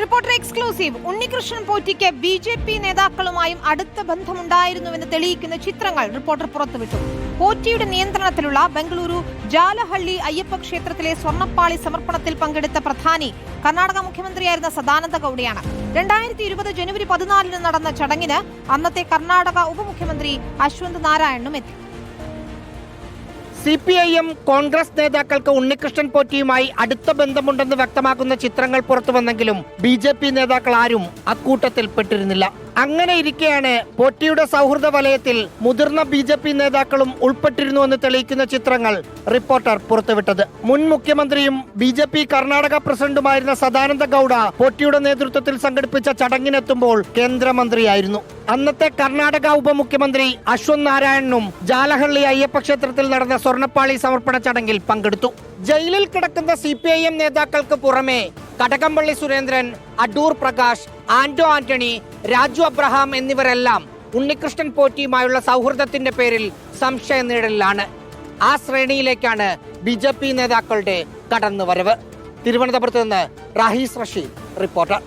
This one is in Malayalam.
Reporter exclusive. ഉണ്ണികൃഷ്ണൻ പോറ്റിക്ക് ബി ജെ പി നേതാക്കളുമായും അടുത്ത ബന്ധമുണ്ടായിരുന്നുവെന്ന് തെളിയിക്കുന്ന ചിത്രങ്ങൾ റിപ്പോർട്ടർ പുറത്തുവിട്ടു. പോറ്റിയുടെ നിയന്ത്രണത്തിലുള്ള ബംഗളൂരു ജാലഹള്ളി അയ്യപ്പ ക്ഷേത്രത്തിലെ സ്വർണപ്പാളി സമർപ്പണത്തിൽ പങ്കെടുത്ത പ്രധാനി കർണാടക മുഖ്യമന്ത്രിയായിരുന്ന സദാനന്ദ ഗൌഡയാണ്. രണ്ടായിരത്തി ഇരുപത് ജനുവരി പതിനാലിന് നടന്ന ചടങ്ങിന് അന്നത്തെ കർണാടക ഉപമുഖ്യമന്ത്രി അശ്വന്ത് നാരായണനും എത്തി. C P I M Congress നേതാക്കൾക്ക് ഉണ്ണികൃഷ്ണൻ പോറ്റിയുമായി അടുത്ത ബന്ധമുണ്ടെന്ന് വ്യക്തമാക്കുന്ന ചിത്രങ്ങൾ പുറത്തു വന്നെങ്കിലും ബി ജെ പി നേതാക്കൾ ആരും അക്കൂട്ടത്തിൽ പെട്ടിരുന്നില്ല. അങ്ങനെ ഇരിക്കെയാണ് പോറ്റിയുടെ സൗഹൃദ വലയത്തിൽ മുതിർന്ന ബി ജെ പി നേതാക്കളും ഉൾപ്പെട്ടിരുന്നുവെന്ന് തെളിയിക്കുന്ന ചിത്രങ്ങൾ റിപ്പോർട്ടർ പുറത്തുവിട്ടത്. മുൻ മുഖ്യമന്ത്രിയും ബി ജെ പി കർണാടക പ്രസിഡന്റുമായിരുന്ന സദാനന്ദ ഗൌഡ പോറ്റിയുടെ നേതൃത്വത്തിൽ സംഘടിപ്പിച്ച ചടങ്ങിനെത്തുമ്പോൾ കേന്ദ്രമന്ത്രിയായിരുന്നു. അന്നത്തെ കർണാടക ഉപമുഖ്യമന്ത്രി അശ്വന്ത് നാരായണനും ജാലഹള്ളി അയ്യപ്പ ക്ഷേത്രത്തിൽ നടന്ന സ്വർണപ്പാളി സമർപ്പണ ചടങ്ങിൽ പങ്കെടുത്തു. ജയിലിൽ കിടക്കുന്ന സി പി ഐ എം നേതാക്കൾക്ക് പുറമെ കടകംപള്ളി സുരേന്ദ്രൻ അടൂർ പ്രകാശ് ആന്റോ ആന്റണി രാജു അബ്രഹാം എന്നിവരെല്ലാം ഉണ്ണികൃഷ്ണൻ പോറ്റിയുമായുള്ള സൗഹൃദത്തിന്റെ പേരിൽ സംശയ നിഴലിലാണ്. ആ ശ്രേണിയിലേക്കാണ് ബി ജെ പി നേതാക്കളുടെ കടന്നുവരവ്. തിരുവനന്തപുരത്ത് നിന്ന് റാഹീസ് റഷീദ് റിപ്പോർട്ടർ.